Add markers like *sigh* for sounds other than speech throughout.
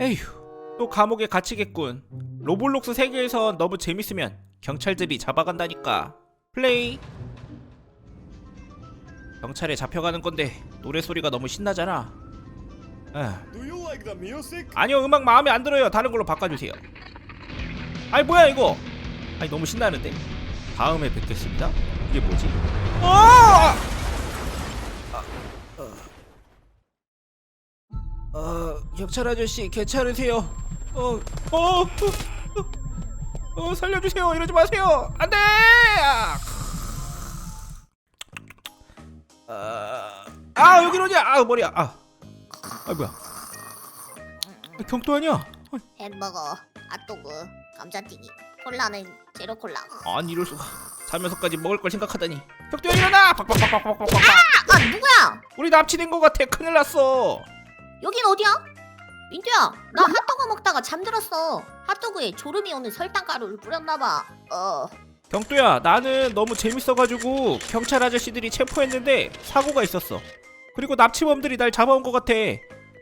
에휴 또 감옥에 갇히겠군. 로블록스 세계에선 너무 재밌으면 경찰들이 잡아간다니까. 플레이. 경찰에 잡혀가는 건데 노래 소리가 너무 신나잖아. music? 아니요 음악 마음에 안 들어요. 다른 걸로 바꿔주세요. 아이 뭐야 이거? 아니 너무 신나는데? 다음에 뵙겠습니다. 이게 뭐지? 어! 어, 어, 경찰 아저씨 괜찮으세요? 어, 어, 어, 어, 어 살려주세요. 이러지 마세요. 안 돼! 아, 아 여기로냐 아 머리야. 아, 아 뭐야? 아, 경도 아니야? 햄버거, 핫도그, 감자튀김, 콜라는 제로 콜라. 아니 이럴 수가. 자면서까지 먹을 걸 생각하다니. 격투야 일어나! 팍팍팍팍팍팍팍 아, 누구야? 우리 납치된 거 같아. 큰일 났어. 여긴 어디야? 민트야, 나 핫도그 먹다가 잠들었어. 핫도그에 졸음이 오는 설탕가루를 뿌렸나봐. 어, 경도야 나는 너무 재밌어가지고 경찰 아저씨들이 체포했는데 사고가 있었어 그리고 납치범들이 날 잡아온 거 같아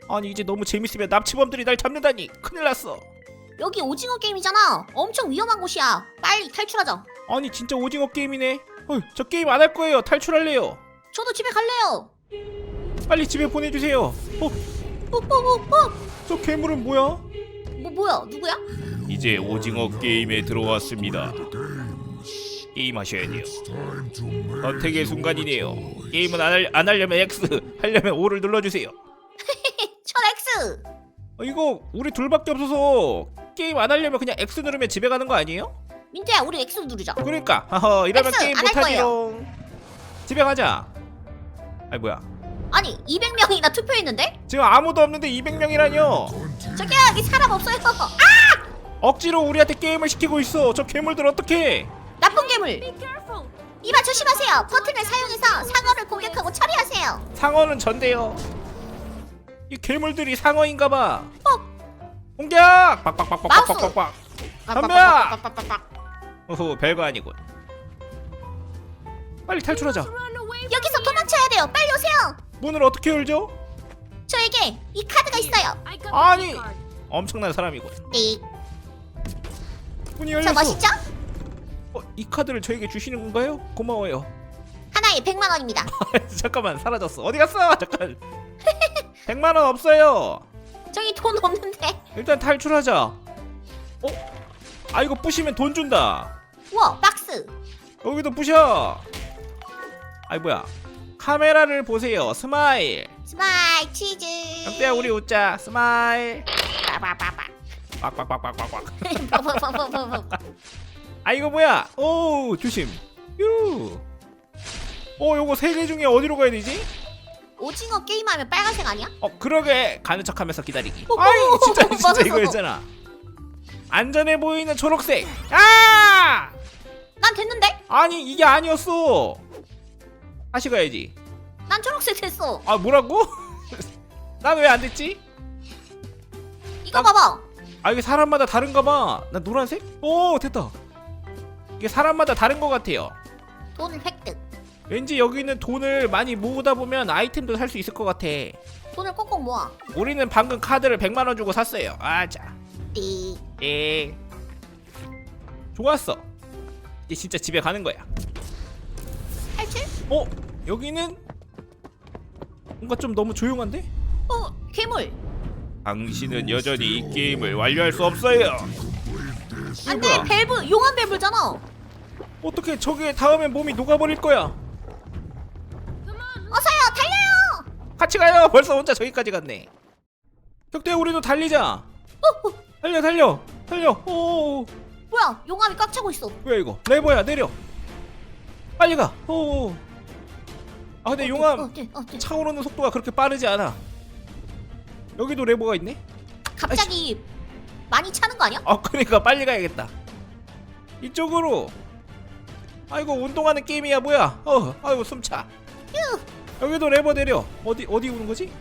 아니 이제 너무 재밌으면 납치범들이 날 잡는다니 큰일 났어 여기 오징어 게임이잖아. 엄청 위험한 곳이야. 빨리 탈출하자. 아니 진짜 오징어 게임이네 어이, 저 게임 안 할 거예요 탈출할래요 저도 집에 갈래요. 빨리 집에 보내주세요 어? 어, 어, 어, 어. 저 괴물은 뭐야? 뭐 뭐야? 누구야? 이제 오징어 게임에 들어왔습니다. 게임하셔야 돼요. 선택의 순간이네요. 게임은 안, 할, 안 하려면 X, 하려면 O를 눌러주세요. *laughs* 천 X. 어, 이거 우리 둘밖에 없어서 게임 안 하려면 그냥 X 누르면 집에 가는 거 아니에요? 민트야, 우리 X 누르자. 그러니까 하하 이러면 X 게임 안할 못하지롱. 집에 가자. 아이 뭐야? 아니, 200명이나 투표했는데? 지금 아무도 없는데 200명이라뇨. 저기요, 여기 사람 없어요. *laughs* 아, 억지로 우리한테 게임을 시키고 있어. 저 괴물들 어떡해? 나쁜 괴물. 이봐 조심하세요. 버튼을 사용해서 상어를 공격하고 처리하세요. 상어는 전데요. 이 괴물들이 상어인가봐. 어? 공격! 빡빡빡빡빡빡빡. 덤벼! 오호 별거 아니군. 빨리 탈출하자. 여기서 도망쳐야 돼요. 빨리 오세요. 문을 어떻게 열죠? 저에게 이 카드가 있어요. 아니 엄청난 사람이군. 네. 문이 저 열렸어. 멋있죠? 어, 이 카드를 저에게 주시는 건가요? 고마워요. 하나에 100만 원입니다. *laughs* 잠깐만 사라졌어. 어디 갔어? 잠깐. *laughs* 100만 원 없어요. 저기 돈 없는데. 일단 탈출하자. 어? 아 이거 부시면 돈 준다. 우와 박스. 여기도 부셔. 아이 뭐야? 카메라를 보세요. 스마일. 스마일 치즈. 역대야 우리 웃자. 스마일. 빠바바바. 빡빡빡빡빡빡. 빠바바바바바. 아 이거 뭐야? 오 조심. 유. 어 요거 세 개 중에 어디로 가야 되지? 오징어 게임하면 빨간색 아니야? 어 그러게 가는 척하면서 기다리기. 오, 아이 오, 진짜 오, 진짜 맞았어. 이거였잖아. 안전해 보이는 초록색. 아! 난 됐는데? 아니 이게 아니었어. 다시 가야지. 난 초록색 됐어. 아 뭐라고? *laughs* 난 왜 안 됐지? 이거 난- 봐봐. 아 이게 사람마다 다른가 봐. 나 노란색? 오 됐다. 이게 사람마다 다른 것 같아요. 돈 획득. 왠지 여기는 돈을 많이 모으다 보면 아이템도 살 수 있을 것 같아. 돈을 꼭꼭 모아. 우리는 방금 카드를 100만 원 주고 샀어요. 아 자. 띠. 예. 좋았어. 이제 진짜 집에 가는 거야. 탈출? 어? 여기는 뭔가 좀 너무 조용한데? 어 괴물. 당신은 여전히 이 게임을 완료할 수 없어요. 안돼? 벨브 용암 벨브잖아. 어떻게 저게 닿으면 몸이 녹아버릴 거야? 어서요 달려요. 같이 가요. 벌써 혼자 저기까지 갔네. 격대 우리도 달리자. 어, 어, 달려 달려 달려. 오 뭐야 용암이 꽉 차고 있어. 뭐야 이거? 레버야 내려. 빨리 가. 오. 아 근데 용암 어, 어. 차오르는 속도가 그렇게 빠르지 않아. 여기도 레버가 있네. 갑자기 많이 차는 거 아니야? 아 그러니까 빨리 가야겠다. 이쪽으로. 아이고 운동하는 게임이야 뭐야? 어, 아이고 숨차. 여기도 레버 내려. 어디 어디 오는 거지?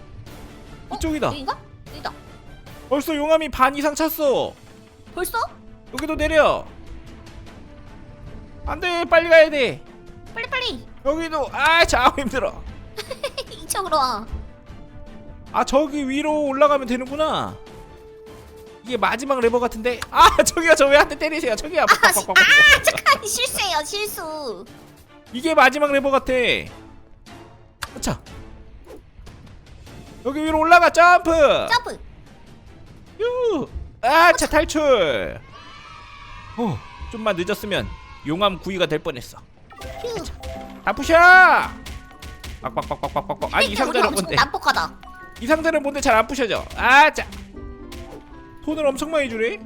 어? 이쪽이다. 여긴가? 여기다. 벌써 용암이 반 이상 찼어. 벌써? 여기도 내려. 안돼 빨리 가야 돼. 빨리 빨리. 여기도 아자 힘들어. *laughs* 이쪽으로 와. 아 저기 위로 올라가면 되는구나. 이게 마지막 레버 같은데 아 *laughs* 저기요 저 왜 한대 때리세요 저기요 빡빡빡빡빡. 아니 실수예요 실수. 이게 마지막 레버 같아 자 여기 위로 올라가 점프 점프. 유 아차 탈출 어 좀만 늦었으면 용암 구이가 될 뻔했어 휴. 다 부셔! 빡빡빡빡빡빡빡. 아니 이 상자는 뭔데? 난폭하다. 이 상자는 뭔데? 잘 안 부셔져. 아 자 돈을 엄청 많이 주래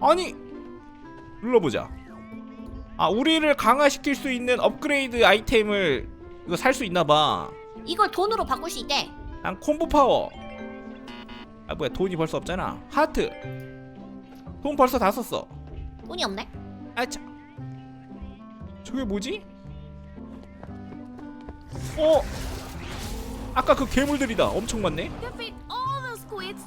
아니 눌러보자. 아 우리를 강화시킬 수 있는 업그레이드 아이템을 이거 살 수 있나봐. 이걸 돈으로 바꿀 수 있대. 난 콤보 파워. 아 뭐야 돈이 벌써 없잖아. 하트. 돈 벌써 다 썼어. 돈이 없네. 아차 저게 뭐지? 어 아까 그 괴물들이다 엄청 많네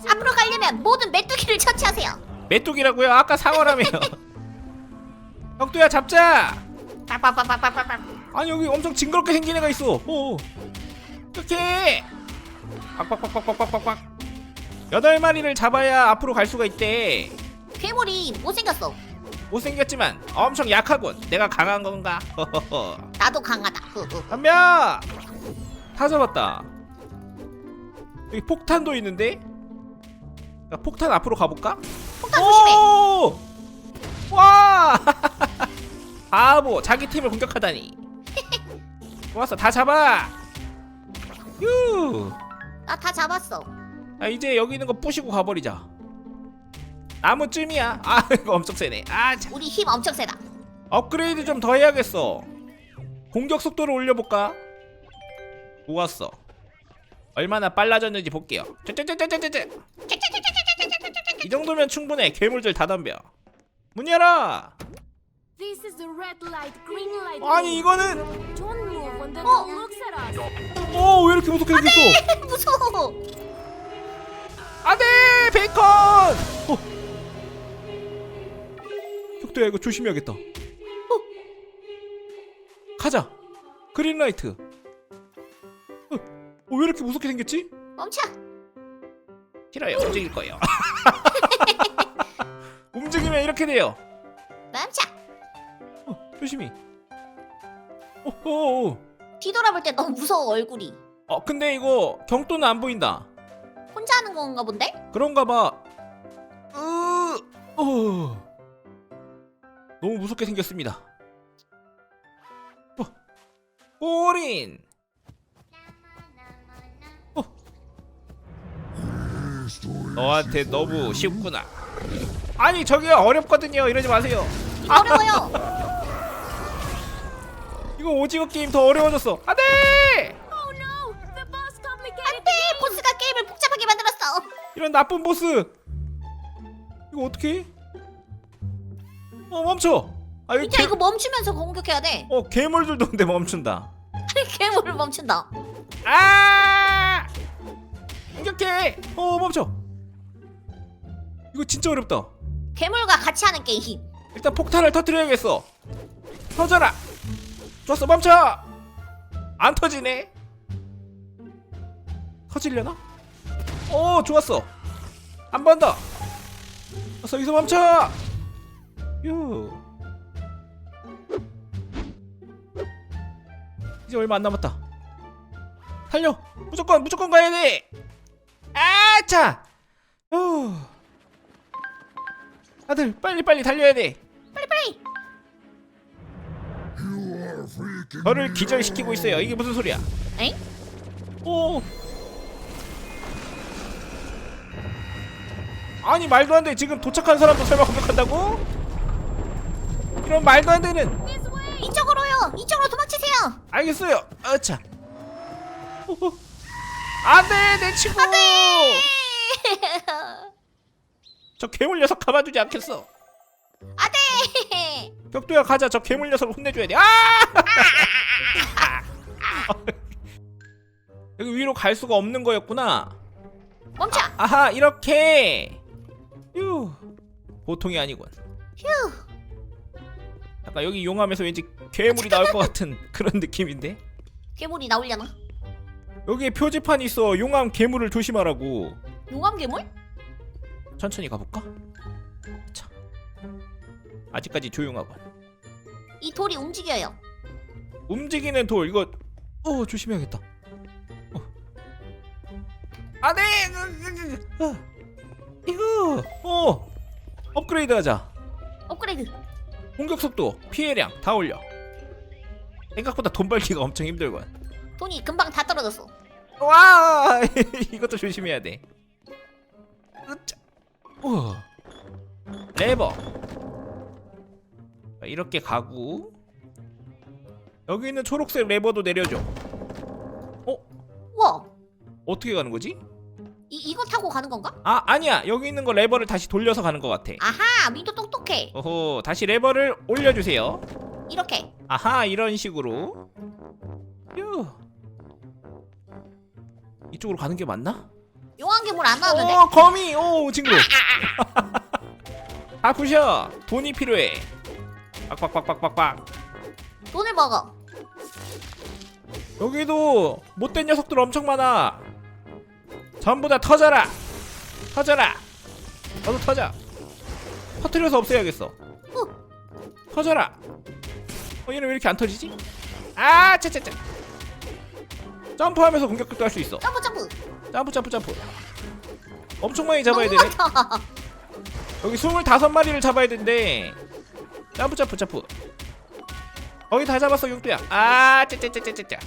앞으로 가려면 모든 메뚜기를 처치하세요. 메뚜기라고요? 아까 상어라며요 *laughs* 혁도야 잡자. 아니 여기 엄청 징그럽게 생긴 애가 있어 어 이렇게 빡빡빡빡빡빡빡 여덟 마리를 잡아야 앞으로 갈 수가 있대 괴물이 못생겼어. 못생겼지만 엄청 약하군 내가 강한 건가 허허허 나도 강하다. 담벼 다 잡았다 여기 폭탄도 있는데 야, 폭탄 앞으로 가볼까? 폭탄 조심해. 오! 와! *laughs* 바보 자기 팀을 공격하다니 좋았어 다 잡아 휴나다 잡았어. 아, 이제 여기 있는 거 부시고 가버리자 나무쯤이야 아 *laughs* 이거 엄청 세네 아 참. 우리 힘 엄청 세다. 업그레이드 좀 더 해야겠어 공격 속도를 올려볼까? 좋았어 얼마나 빨라졌는지 볼게요 이 정도면 충분해 괴물들 다 덤벼 문 열어 This is the red light, green light. 아니 이거는 Don't move when the 어? dog looks at us. 어 왜 이렇게 무섭게 생겼어 *laughs* 무서워. 안돼 베이컨 어. 혁도야 이거 조심해야겠다 어. 가자 그린라이트 어. 어, 왜 이렇게 무섭게 생겼지? 멈춰. 싫어요 움직일 거예요 *laughs* 움직이면 이렇게 돼요 멈춰. 어, 조심히 오오 뒤돌아볼 때 너무 무서워 얼굴이. 어 근데 이거 경도는 안 보인다 혼자 하는 건가 본데? 그런가 봐 으, 어. 너무 무섭게 생겼습니다. 어. 꼬린 어. 너한테 너무 쉽구나. 아니 저기요 어렵거든요. 이러지 마세요. 이거 어려워요. *laughs* 이거 오징어 게임 더 어려워졌어. 안돼! Oh 안돼! 보스가 게임을 복잡하게 만들었어. 이런 나쁜 보스! 이거 어떻게 어 멈춰. 아 진짜 개, 이거 멈추면서 공격해야 돼. 어 괴물들도 근데 멈춘다. 괴물을 멈춘다. 아! 공격해! 어 멈춰. 이거 진짜 어렵다. 괴물과 같이 하는 게임. 일단 폭탄을 터뜨려야겠어. 터져라. 좋았어 멈춰. 안 터지네. 터질려나? 오 좋았어. 한 번 더. 좋았어 여기서 멈춰 유 이제 얼마 안 남았다 달려 무조건 무조건 가야 돼 아차 후 다들 빨리 빨리 달려야 돼 빨리 빨리. 저를 기절시키고 있어요. 이게 무슨 소리야? 엥? 오. 아니 말도 안 돼. 지금 도착한 사람도 설마 공격한다고? 이런 말도 안 되는. 이쪽으로요. 이쪽으로 도망치세요. 알겠어요. 아차. 호호. 안 돼, 내 친구. *laughs* 저 괴물 녀석 가만두지 않겠어. 안돼. 벽도야 가자. 저 괴물 녀석을 혼내줘야 돼. 아! *laughs* 여기 위로 갈 수가 없는 거였구나. 멈춰. 아하 이렇게 휴 보통이 아니군 휴. 약간 여기 용암에서 왠지 괴물이 나올 것 같은 *laughs* 그런 느낌인데 괴물이 나오려나? 여기에 표지판이 있어 용암 괴물을 조심하라고 용암 괴물? 천천히 가볼까? 자, 아직까지 조용하군. 이 돌이 움직여요. 움직이는 돌 이거 어 조심해야겠다. 어. 안돼. 어. 이거 어 업그레이드 하자. 업그레이드. 공격 속도, 피해량 다 올려. 생각보다 돈 벌기가 엄청 힘들군. 돈이 금방 다 떨어졌어. 와 *laughs* 이것도 조심해야 돼. 으짜. 우와. 레버. 자, 이렇게 가고 여기 있는 초록색 레버도 내려줘. 우와. 어떻게 가는 거지? 이 이거 타고 가는 건가? 아 아니야 여기 있는 거 레버를 다시 돌려서 가는 것 같아. 아하, 민도 똑똑해. 오호 다시 레버를 올려주세요. 이렇게. 아하 이런 식으로. 휴. 이쪽으로 가는 게 맞나? 용한 괴물 안 나왔는데? 어 거미 오 징그러 다 부셔 돈이 필요해 빡빡빡빡빡빡 돈을 먹어. 여기도 못된 녀석들 엄청 많아 전부 다 터져라. 터져라. 너도 터져. 터트려서 없애야겠어. 터져라. 어 얘는 왜 이렇게 안 터지지? 아 차차차. 점프하면서 공격도 할 수 있어. 점프 점프. 점프 점프 점프. 엄청 많이 잡아야 되네. 많다. 여기 25마리를 잡아야 된대. 점프 점프 점프. 거의 다 잡았어 육두야. 아 짜짜짜짜짜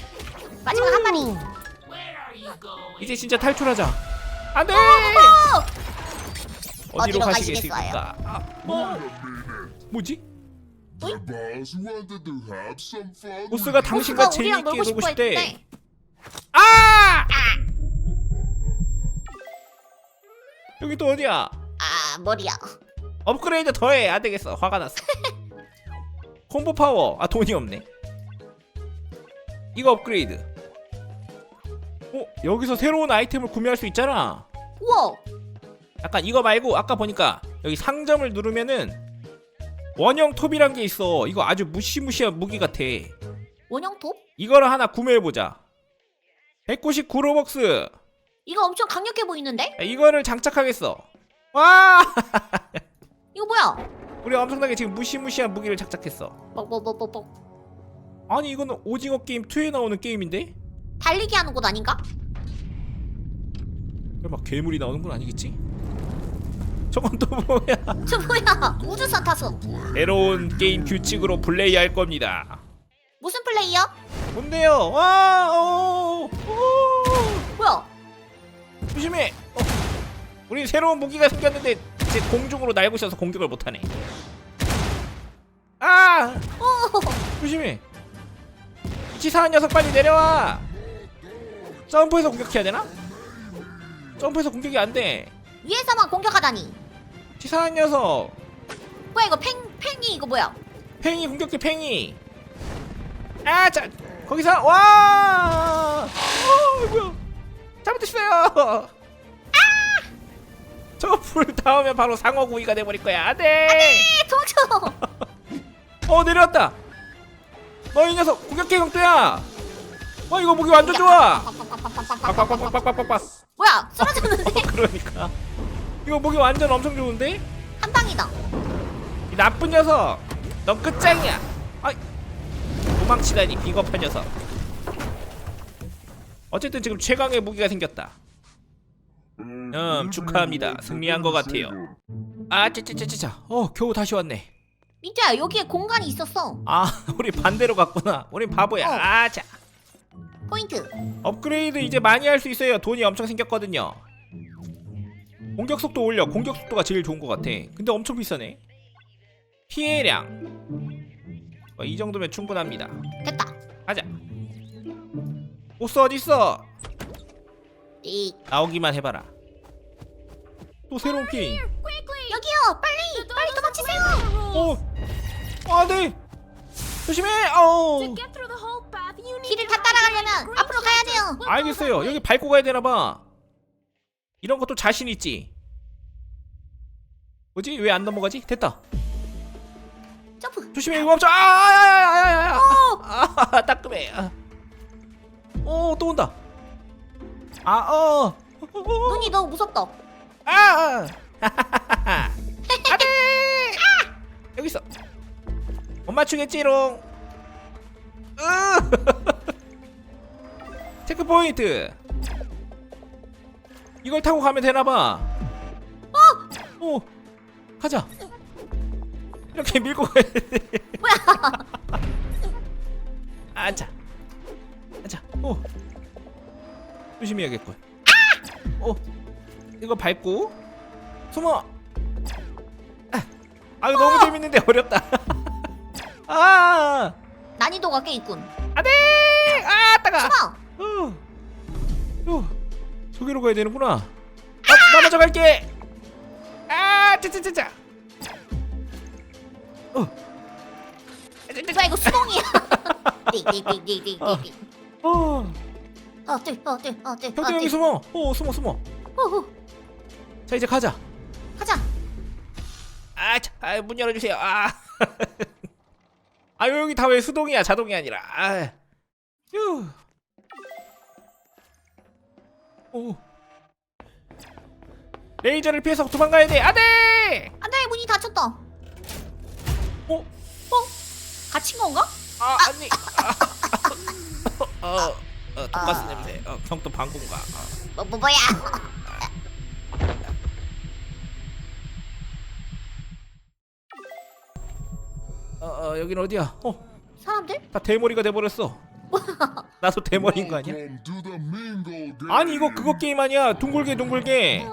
마지막 한 마리. 이제 진짜 탈출하자. 안돼! 어디로 어디로 가시겠습니까? 아, 어? 뭐지? 보스가 당신과 보스가 우리랑 재미있게 놀고 싶어 싶대. 했는데. 아! 여기 또 어디야? 아 머리야. 업그레이드 더해. 안 되겠어. 화가 났어. *laughs* 콤보 파워. 아 돈이 없네. 이거 업그레이드 어 여기서 새로운 아이템을 구매할 수 있잖아 우와. 약간 이거 말고 아까 보니까 여기 상점을 누르면은 원형 톱이란 게 있어 이거 아주 무시무시한 무기 같아 원형 톱? 이거를 하나 구매해보자 199 로벅스 이거 엄청 강력해 보이는데? 이거를 장착하겠어 와 *laughs* 이거 뭐야? 우리 엄청나게 지금 무시무시한 무기를 장착했어 뻑뻑뻑뻑뻑. 아니 이거는 오징어 게임 2에 나오는 게임인데? 달리기 하는 곳 아닌가? 왜막 괴물이 나오는 건 아니겠지? *laughs* 저건 또 뭐야? *laughs* 저 뭐야? 우주선 탔어. 새로운 게임 규칙으로 플레이할 겁니다. 무슨 플레이어? 뭔데요? 와, 오, 오, 뭐야? 조심해. 어, 우리 새로운 무기가 생겼는데 이제 공중으로 날고 있어서 공격을 못하네. 아, 오. 조심해. 치사한 녀석 빨리 내려와. 점프해서 공격해야 되나? 점프해서 공격이 안 돼. 위에서만 공격하다니. 치사한 녀석. 뭐야 이거 팽 팽이 이거 뭐야? 팽이 공격해 팽이 아 자 거기서 와 어, 뭐야 잘못했어요 아불 닿으면 바로 상어구이가 돼버릴 거야 안 돼 에 도저. 어 내려왔다 너 이 녀석 공격해 경도야 와 이거 무기 완전 좋아 빡빡빡빡빡빡빡 뭐야? 쓰러졌는데 그러니까 이거 무기 완전 엄청 좋은데 한 방이다. 이 나쁜 녀석 넌 끝장이야 아 도망치다니 비겁한 녀석 어쨌든 지금 최강의 무기가 생겼다 음 축하합니다 승리한 것 같아요 아 짜짜짜짜짜 어 겨우 다시 왔네 민트야 여기에 공간이 있었어. 아 우리 반대로 갔구나 우린 바보야 어. 아 자 포인트. 업그레이드 이제 많이 할 수 있어요. 돈이 엄청 생겼거든요. 공격 속도 올려. 공격 속도가 제일 좋은 것 같아. 근데 엄청 비싸네. 피해량. 어, 이 정도면 충분합니다. 됐다. 가자. 보스 어딨어? 이. 나오기만 해봐라. 또 새로운 게임! 여기요. 빨리 빨리 도망치세요. 어 안돼 조심해. 어 그러면 앞으로 가야 돼요. 알겠어요. 여기 밟고 가야 되나 봐. 이런 것도 자신 있지. 뭐지? 왜 안 넘어가지? 됐다. 점프. 조심해 이거 없죠. 아야야야야야. 아, 아, 아, 아, 따끔해. 아. 어, 또 온다. 아, 어. 눈이 너무 무섭다. 아, 아. *laughs* 안돼. 여기 있어. 엄마 추겠지롱. *laughs* 체크포인트. 이걸 타고 가면 되나봐. 어! 오 가자. 이렇게 밀고 가야 돼. 뭐야? 앉아. 앉아. 오 조심해야겠군. 오 이거 밟고. 숨어. 아, 아 이거 너무 재밌는데 어렵다. *laughs* 아! 난이도가 꽤 있군. 안돼! 아 따가. 숨어. 어, 어, 저기로 가야 되는구나. 아, 나 먼저 갈게. 아, 짜짜짜짜. 어, 뭐야 이거 수동이야. *laughs* 띵띵띵띵띵띵. 어, 어, 띵, 어, 띵, 어, 띵, 형들 어, 여기 띵. 숨어. 어, 숨어, 숨어. 후, 후. 자, 이제 가자. 가자. 아, 자, 아, 문 열어주세요. 아, *laughs* 아, 여기 다 왜 수동이야, 자동이 아니라. 아, 휴. 오. 레이저를 피해서 도망가야 돼. 안돼. 안돼 문이 닫혔다. 어? 갇힌 건가? 아, 아니. 아, 어, 어, 돈가스 냄새. 어, 형또 방구인가? 어. 뭐, 뭐 뭐야? 어, 어, 여긴 어디야? 어, 사람들? 다 대머리가 돼버렸어. *laughs* 나도 대머리인 거 아니야? 아니 이거 그거 게임 아니야? 둥글게 둥글게.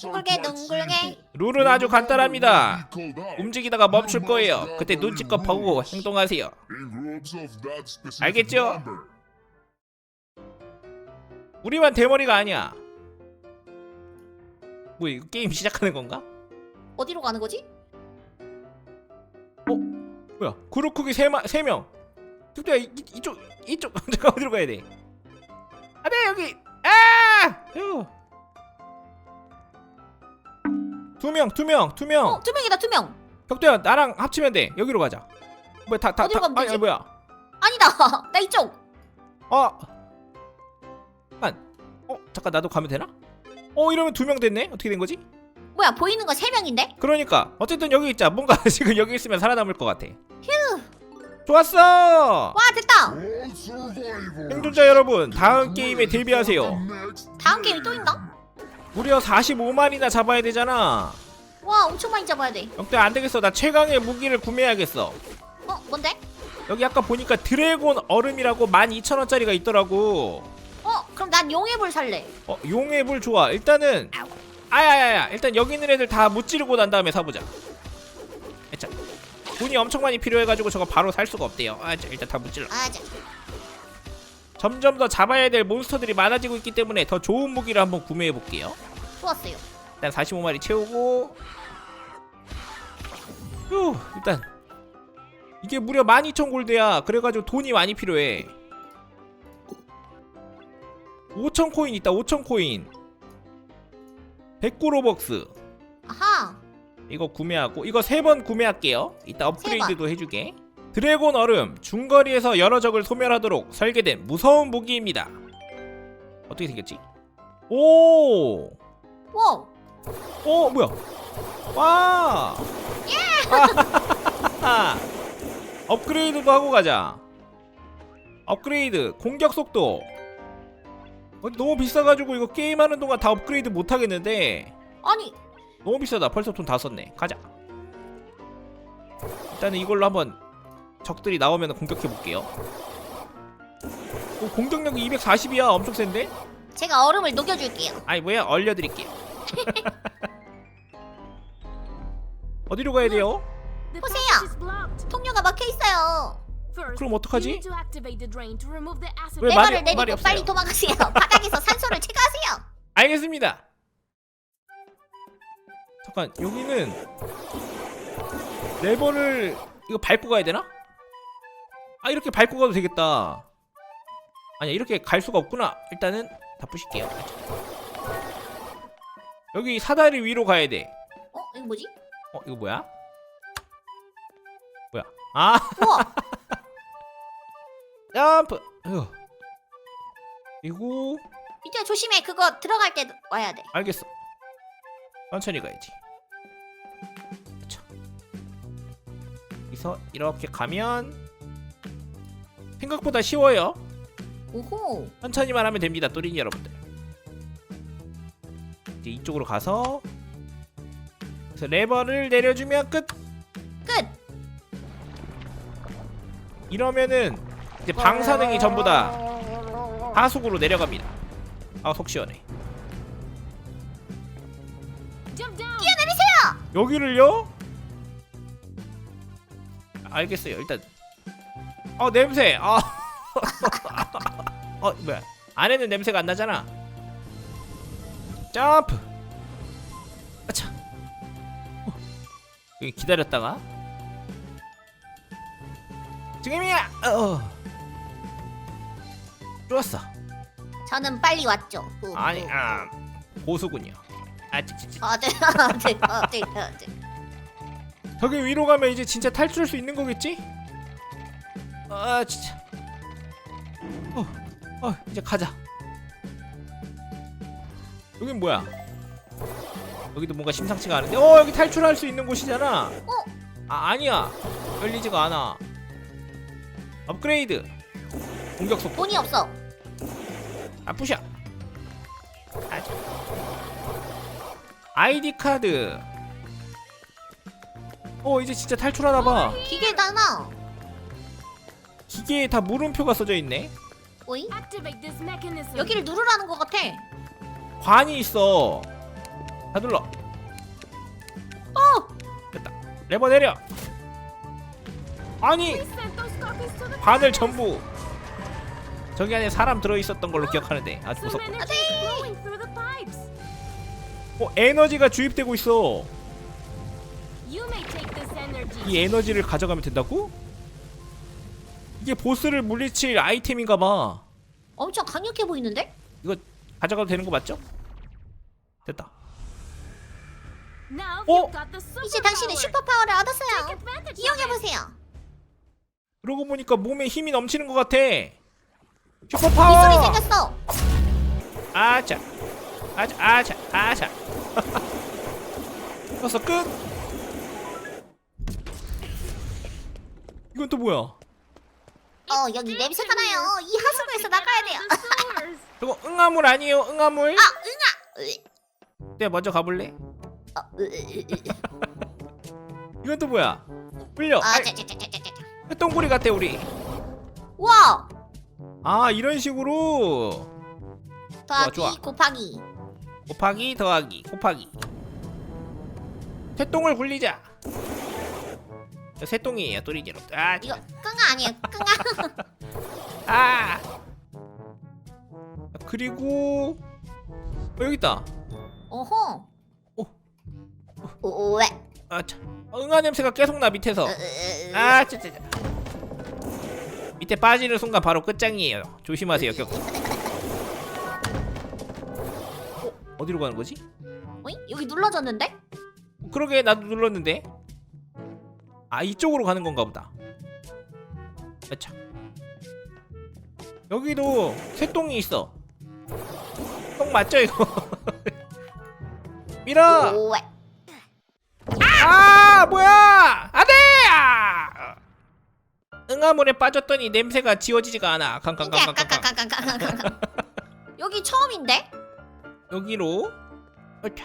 둥글게, 둥글게. 룰은 아주 간단합니다. 움직이다가 멈출 거예요. 그때 눈치껏 보고 행동하세요. 알겠죠? 우리만 대머리가 아니야. 뭐 이거 게임 시작하는 건가? 어디로 가는 거지? 뭐야? 그룹 크기 세마세 명. 특대야 이, 이- 이 쪽 이쪽 *laughs* 잠깐 어디로 가야 돼? 아네 여기 아! 휴. 두 명, 두 명, 두 명. 어, 두 명이다 두 명. 격대야 나랑 합치면 돼. 여기로 가자. 뭐야 다다 어디로 다 가면 아니 되지? 뭐야? 아니다. *laughs* 나 이쪽. 어. 잠깐. 어 잠깐 나도 가면 되나? 어 이러면 두 명 됐네. 어떻게 된 거지? 뭐야 보이는 거세 명인데? 그러니까 어쨌든 여기 있자. 뭔가 *laughs* 지금 여기 있으면 살아남을 것 같아. 휴. 좋았어. 와 됐다. 생존자 여러분, 다음 게임에 대비하세요. 다음 게임이 또 있나? 무려 45마리나 잡아야 되잖아. 와 엄청 많이 잡아야 돼. 역대 안 되겠어. 나 최강의 무기를 구매해야겠어. 어 뭔데? 여기 아까 보니까 드래곤 얼음이라고 12,000원짜리가 있더라고. 어 그럼 난 용해볼 살래. 어, 용의 불 좋아. 일단은 아야야야. 일단 여기 있는 애들 다 무찌르고 난 다음에 사보자. 자, 돈이 엄청 많이 필요해가지고 저거 바로 살 수가 없대요. 아, 자, 일단 다 무찔러. 아자. 점점 더 잡아야 될 몬스터들이 많아지고 있기 때문에 더 좋은 무기를 한번 구매해 볼게요. 좋았어요. 일단 45마리 채우고 휴 일단 이게 무려 12,000 골드야 그래가지고 돈이 많이 필요해 5,000 코인 있다 5,000 코인 100 로벅스 아하. 이거 구매하고 이거 세 번 구매할게요 이따 업그레이드도 해주게 드래곤 얼음 중거리에서 여러 적을 소멸하도록 설계된 무서운 무기입니다 어떻게 생겼지? 오 와. 어 뭐야? 와. 아, *laughs* 업그레이드도 하고 가자. 업그레이드 공격 속도. 어, 너무 비싸가지고 이거 게임하는 동안 다 업그레이드 못 하겠는데 아니 너무 비싸다. 벌써 돈 다 썼네. 가자. 일단은 이걸로 한번 적들이 나오면 공격해 볼게요. 오, 공격력이 240이야. 엄청 센데? 제가 얼음을 녹여줄게요. 아니 뭐야? 얼려드릴게요. *laughs* 어디로 가야 돼요? 보세요. 통로가 막혀 있어요. First, 그럼 어떡하지? 왜 말이- 내리고 말이 없어요. 빨리 도망가세요. 바닥에서 산소를 *laughs* 체크하세요. 알겠습니다. 잠깐 여기는 레버를 이거 밟고 가야 되나? 아 이렇게 밟고 가도 되겠다. 아니야 이렇게 갈 수가 없구나. 일단은 다 부실게요. 여기 사다리 위로 가야 돼. 어 이거 뭐지? 어 이거 뭐야? 뭐야? 아 우와. *laughs* 점프. 어휴. 그리고 이제 조심해. 그거 들어갈 때 와야 돼. 알겠어. 천천히 가야지. 여기서 이렇게 가면 생각보다 쉬워요. 오호. 천천히만 하면 됩니다, 또린이 여러분들. 이제 이쪽으로 가서 그래서 레버를 내려주면 끝. 끝. 이러면은 이제 방사능이 전부 다 하수구로 내려갑니다. 아 속 시원해. Down. 여기를요? 알겠어요. 일단 어 냄새. 아. *laughs* 어 뭐야? 안에는 냄새가 안 나잖아. 점프. 아차. 어. 여기 기다렸다가 지금이야. 어. 좋았어. 저는 빨리 왔죠. 후, 아니 후, 후. 아 고수군요. 아 찌찌찌. 아, 네, 아, 네, 아, 네, 아, 네. 저기 위로 가면 이제 진짜 탈출할 수 있는 거겠지? 아 진짜. 어, 어 이제 가자. 여긴 뭐야? 여기도 뭔가 심상치가 않은데? 어 여기 탈출할 수 있는 곳이잖아. 어? 아 아니야. 열리지가 않아. 업그레이드. 공격 속도. 돈이 없어. 아 부셔 아자. 아이디 카드 어 이제 진짜 탈출하나봐 기계잖아. 기계에 다 물음표가 써져 있네. 오이? 여기를 누르라는 것 같아. 관이 있어. 다 눌러. 어! 됐다. 레버 내려. 아니 관을. 전부 저기 안에 사람 들어 있었던 걸로 기억하는데 아주 무섭고. 어 에너지가 주입되고 있어. 이 에너지를 가져가면 된다고? 이게 보스를 물리칠 아이템인가봐. 엄청 강력해 보이는데? 이거 가져가도 되는 거 맞죠? 됐다. 어? 이제 당신은 슈퍼파워를 얻었어요. advantage of 이용해 it. 보세요. 그러고 보니까 몸에 힘이 넘치는 것 같아. 슈퍼파워. 생겼어. 아자 아자 아자 아자 벌써 끝 이건 또 뭐야 어, 여기 냄새가 나요. 이 하수구에서 나가야 돼요. *laughs* 저거 응아물 아니에요 응아물 아, 응아. 으, 내가 먼저 가볼래 어, 으, 으, 으, 으. 이건 또 뭐야 끌려 아, 자, 자, 자, 자, 자, 자. 똥구리 같아 우리 와! 아 이런 식으로 더하기 좋아. 곱하기. 곱하기 더하기 곱하기 새똥을 굴리자 저 새똥이에요 또리지로 아 이거 끙아 아니에요. 끙아. *laughs* 아 그리고 어, 여기 있다 오호. 오. 오, 왜? 아차 응아 냄새가 계속 나 밑에서. 아 짜짜짜 밑에 빠지는 순간 바로 끝장이에요 조심하세요 격 어, 어디로 가는 거지? 어이? 여기 눌러졌는데? 그러게 나도 눌렀는데 아 이쪽으로 가는 건가 보다 아차 여기도 새똥이 있어 똥 맞죠 이거 *laughs* 밀어? 아 뭐야 안돼 아! 응아물에 빠졌더니 냄새가 지워지지가 않아 깡깡깡깡깡깡깡. 여기 처음인데? 여기로 아차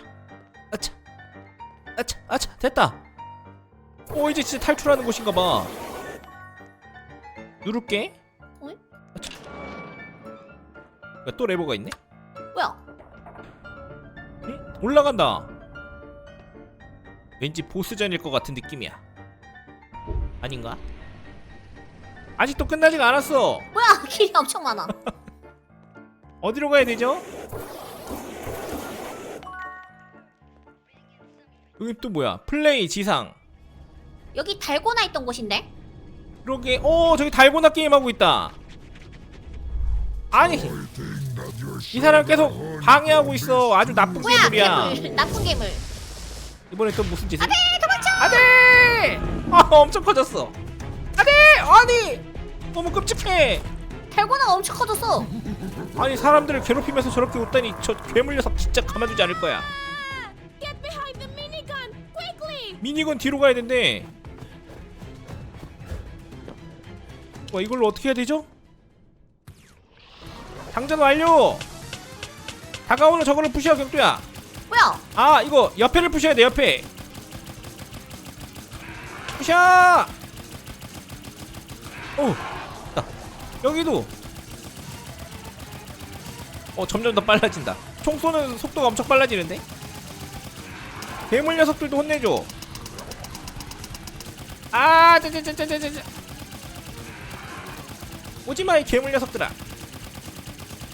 아차 아차 아차 됐다 오 이제 진짜 탈출하는 곳인가 봐 누를게 어이? 야, 또 레버가 있네 뭐야? 응? 올라간다 왠지 보스전일 것 같은 느낌이야 아닌가? 아직도 끝나지가 않았어 뭐야? *laughs* 길이 엄청 많아. *laughs* 어디로 가야 되죠? 여기 또 뭐야? 플레이 지상. 여기 달고나 있던 곳인데? 그러게. 오 저기 달고나 게임 하고 있다. 아니 이 사람 계속 방해하고 있어. 아주 나쁜 뭐야? 괴물이야. 괴물. 나쁜 괴물. 이번에 또 무슨 짓을? 네, 도망쳐! 안돼! 아 엄청 커졌어. 안돼! 아니 너무 끔찍해. 달고나가 엄청 커졌어. 아니 사람들을 괴롭히면서 저렇게 웃다니 저 괴물 녀석 진짜 가만두지 않을 거야. Get behind the minigun quickly. 미니건 뒤로 가야 된대. 와 이걸로 어떻게 해야 되죠? 장전 완료! 다가오는 저거를 부셔 경두야. 뭐야? 아 이거 옆에를 부셔야 돼 옆에. 부셔! 오 됐다. 여기도. 어 점점 더 빨라진다. 총 쏘는 속도가 엄청 빨라지는데? 괴물 녀석들도 혼내줘. 아 짜자자자자자 오지마 이 괴물 녀석들아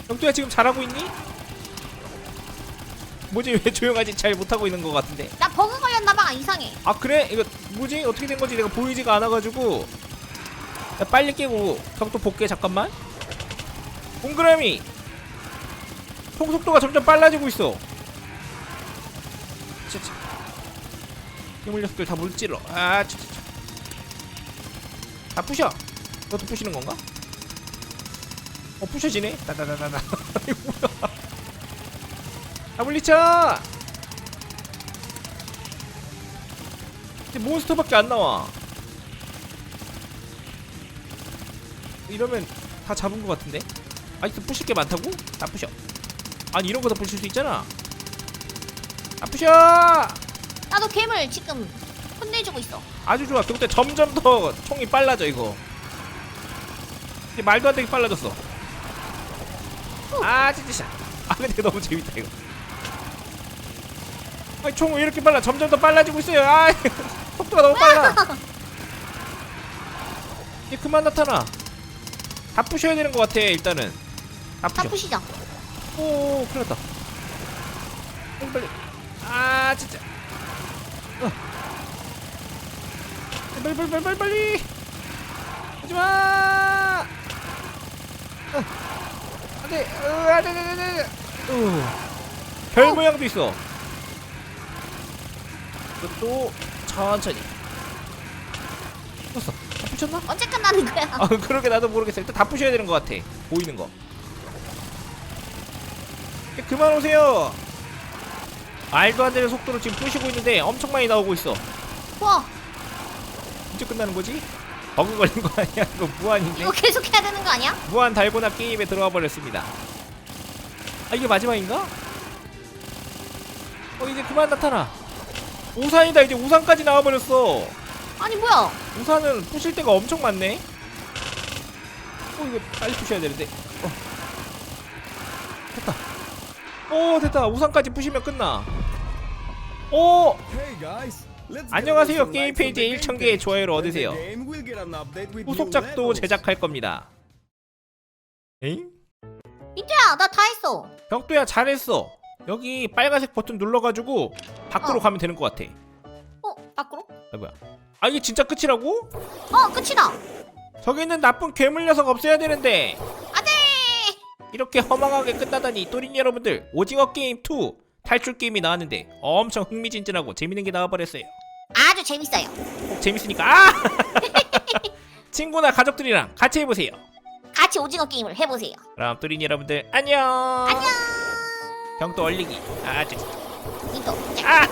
영두야 지금 잘하고 있니? 뭐지 *laughs* 왜 조용하지 잘 못하고 있는 것 같은데 나 버그 걸렸나봐 이상해. 아 그래? 이거 뭐지? 어떻게 된 거지? 내가 보이지가 않아가지고 야, 빨리 깨고 격도 볼게 잠깐만 동그라미 총 속도가 점점 빨라지고 있어 진짜 괴물 녀석들 다 물질러 아 진짜 다 부셔 너도 부시는 건가? 어 부셔지네 따다다다다 이거 *laughs* 뭐야 다 물리쳐 이제 몬스터밖에 안 나와. 이러면 다 잡은 것 같은데? 아직도 부실 게 많다고? 다 부셔. 아니 이런 거 다 부실 수 있잖아. 다 부셔. 나도 괴물 지금 혼내주고 있어. 아주 좋아. 근데 점점 더 총이 빨라져 이거. 이제 말도 안 되게 빨라졌어. 아 진짜. 아 근데 너무 재밌다 이거. 아니 총왜 이렇게 빨라? 점점 더 빨라지고 있어요. 아 *laughs* 속도가 너무 빨라. 이제 그만 나타나. 다 부셔야 되는 것 같아 일단은. 다 다 부셔. 부시자. 오, 큰일 났다. 빨리 빨리. 아, 진짜. 어. 빨리 빨리 빨리 빨리 빨리. 하지 마. 어. 안돼. 어, 안돼 안돼 안돼 안돼. 어. 별 모양도 있어. 이것도 천천히. 됐어. 다 붙였나? 언제 끝나는 거야? 아 그러게 나도 모르겠어 일단 다 부셔야 되는 것 같아 보이는 거 이제 그만 오세요 말도 안 되는 속도로 지금 부시고 있는데 엄청 많이 나오고 있어 와 언제 끝나는 거지? 버그 걸린 거 아니야? 이거 무한인데? 이거 계속 해야 되는 거 아니야? 무한 달고나 게임에 들어와 버렸습니다 아 이게 마지막인가? 어 이제 그만 나타나 우산이다 이제 우산까지 나와 버렸어 아니 뭐야? 우산은 부실 때가 엄청 많네. 어 이거 빨리 부셔야 되는데. 어. 됐다. 오 됐다. 우산까지 부시면 끝나. 오 안녕하세요. 게임 페이지에 1000개의 좋아요를 얻으세요. 후속작도 제작할 겁니다. 에잉? 민트야 나 다 했어. 벽도야 잘했어. 여기 빨간색 버튼 눌러가지고 밖으로 어. 가면 되는 것 같아. 어 밖으로? 아 뭐야? 아 이게 진짜 끝이라고? 어 끝이다. 저기 있는 나쁜 괴물 녀석 없애야 되는데. 안돼. 이렇게 허망하게 끝나다니 또린 여러분들 오징어 게임 2 탈출 게임이 나왔는데 엄청 흥미진진하고 재밌는 게 나와버렸어요 아주 재밌어요. 꼭 재밌으니까 아! *laughs* *laughs* 친구나 가족들이랑 같이 해보세요 같이 오징어 게임을 해보세요. 그럼 또린 여러분들 안녕 안녕. 병도 얼리기 아, 저, 민트. 아!